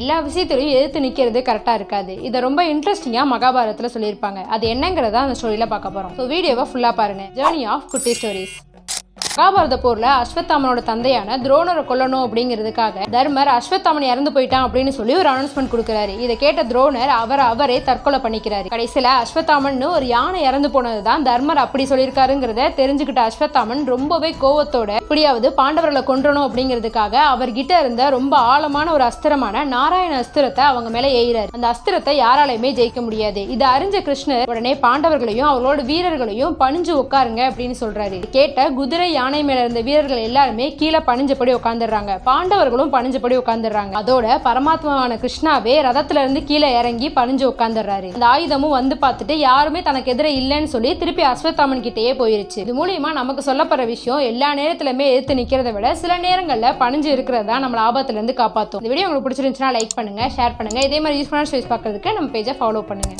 எல்லா விஷயத்திலையும் எதிர்த்து நிற்கிறது கரெக்டாக இருக்காது. இதை ரொம்ப இன்ட்ரெஸ்டிங்காக மகாபாரதத்தில் சொல்லியிருப்பாங்க. அது என்னங்கிறத அந்த ஸ்டோரியில் பார்க்க போகிறோம் ஸோ வீடியோவை ஃபுல்லாக பாருங்க. ஜேர்னி ஆஃப் குட்டி ஸ்டோரிஸ் மகாபாரத போர்ல அஸ்வத்தாமனோட தந்தையான துரோணரை கொல்லணும் அப்படிங்கிறதுக்காக தர்மர் அஸ்வத்தாமன் இறந்து போயிட்டான் அப்படின்னு சொல்லி ஒரு அனௌன்ஸ்மெண்ட் கொடுக்குறாரு. இதை கேட்ட துரோணர் அவர் அவரே தற்கொலை பண்ணிக்கிறாரு. கடைசியில அஸ்வத்தாமன் ஒரு யானை இறந்து போனதுதான் தர்மர் அப்படி சொல்லியிருக்காருங்கிறத தெரிஞ்சுக்கிட்ட அஸ்வத்தாமன் ரொம்பவே கோவத்தோட இப்படியாவது பாண்டவர்களை கொன்றணும் அப்படிங்கிறதுக்காக அவர்கிட்ட இருந்த ரொம்ப ஆழமான ஒரு அஸ்திரமான நாராயண அஸ்திரத்தை அவங்க மேல எய்கிறாரு அந்த அஸ்திரத்தை யாராலையுமே ஜெயிக்க முடியாது. இதை அறிஞ்ச கிருஷ்ணர் உடனே பாண்டவர்களையும் அவங்களோட வீரர்களையும் பணிஞ்சு உட்காருங்க அப்படின்னு சொல்றாரு. கேட்ட குதிரை யானை மேல இருந்த வீரர்கள் எல்லாருமே கீழே பணிஞ்சபடி உட்காந்துடுறாங்க பாண்டவர்களும் பணிஞ்சபடி உட்காந்துடுறாங்க அதோட பரமாத்மாவான கிருஷ்ணாவே ரதத்துல இருந்து கீழே இறங்கி பணிஞ்சு உட்காந்துடுறாரு அந்த ஆயுதமும் வந்து பார்த்துட்டு யாருமே தனக்கு எதிரே இல்லைன்னு சொல்லி திருப்பி அஸ்வத்தாமன் கிட்டேயே போயிருச்சு. இது மூலியமா நமக்கு சொல்லப்படுற விஷயம் எல்லா நேரத்திலுமே எதிர்த்து நிக்கிறத விட சில நேரங்கள்ல பணிஞ்சு இருக்கிறதா நம்ம ஆபத்துல இருந்து காப்பாத்தும். இந்த வீடியோ உங்களுக்கு பிடிச்சிருந்துச்சுன்னா லைக் பண்ணுங்க ஷேர் பண்ணுங்க. இதே மாதிரி யூஸ்ஃபுல்லான ஸ்டோரிஸ் பார்க்கறதுக்கு நம்ம பேஜை ஃபாலோ பண்ணுங்க.